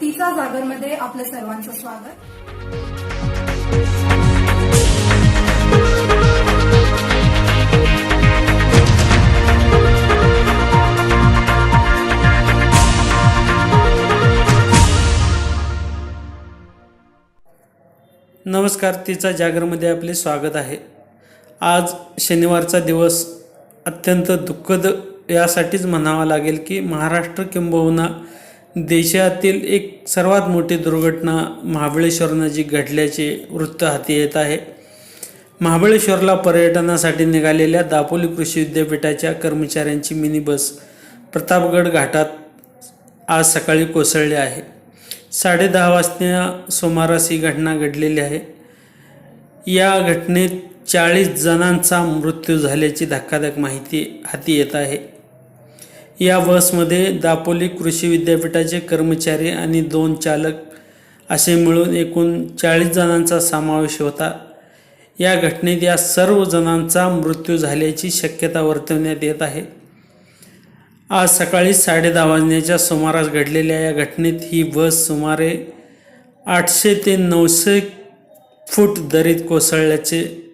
तिचा जागरमध्ये आपलं सर्वांचं स्वागत. नमस्कार तिचा जागरमध्ये आपले स्वागत आहे. आज शनिवारचा दिवस. अत्यंत दुःखद यासाठीच म्हणावा लागेल की महाराष्ट्र किंबहुना देशातील एक सर्वात मोठी दुर्घटना महाबळेश्वर जी घडल्याचे वृत्त हाती येत आहे. महाबळेश्वरला पर्यटनासाठी निघालेल्या दापोली कृषी विद्यापीठाच्या कर्मचाऱ्यांची मिनी बस प्रतापगड घाटात आज सकाळी कोसळली आहे. साडेदहा वाजता सुमारास ही घटना घडलेली आहे. या घटनेत चाळीस जणांचा मृत्यू झाल्याची धक्कादायक माहिती हाती येत आहे. या बसमध्ये दापोली कृषी विद्यापीठाचे कर्मचारी आणि दोन चालक असे मिळून एकूण चाळीस जणांचा समावेश होता. या घटनेत या सर्व जणांचा मृत्यू झाल्याची शक्यता वर्तवण्यात येत आहे. आज सकाळी साडेदहा वाजण्याच्या सुमारास घडलेल्या या घटनेत ही बस सुमारे आठशे ते नऊशे फूट दरीत कोसळल्याचे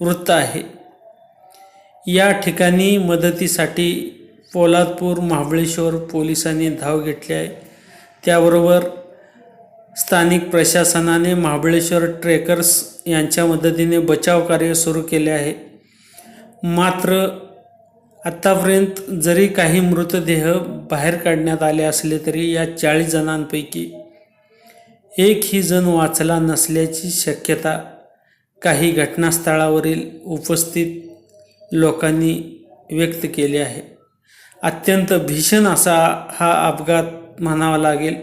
वृत्त आहे. या ठिकाणी मदतीसाठी पोलादपूर महाबळेश्वर पोलिसांनी धाव घेतली आहे. त्याबरोबर स्थानिक प्रशासनाने महाबळेश्वर ट्रेकर्स यांच्या मदतीने बचाव कार्य सुरू केले आहे. मात्र आत्तापर्यंत जरी काही मृतदेह बाहेर काढण्यात आले असले तरी या चाळीस जणांपैकी एकही जण वाचला नसल्याची शक्यता काही घटनास्थळावरील उपस्थित लोकांनी व्यक्त केली आहे. अत्यंत भीषण असा हा अपघात म्हणावा लागेल.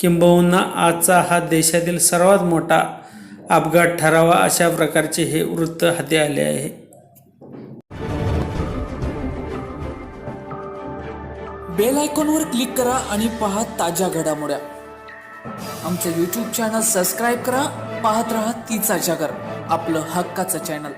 किंबहुना आजचा हा देशातील सर्वात मोठा अपघात ठरावा अशा प्रकारचे हे वृत्त हाती आले आहे. बेल आयकॉनवर क्लिक करा आणि पहा ताज्या घडामोड्या. आमचं यूट्यूब चॅनल सबस्क्राईब करा. पाहत रहा तीचा जागर आपलं हक्काचं चॅनल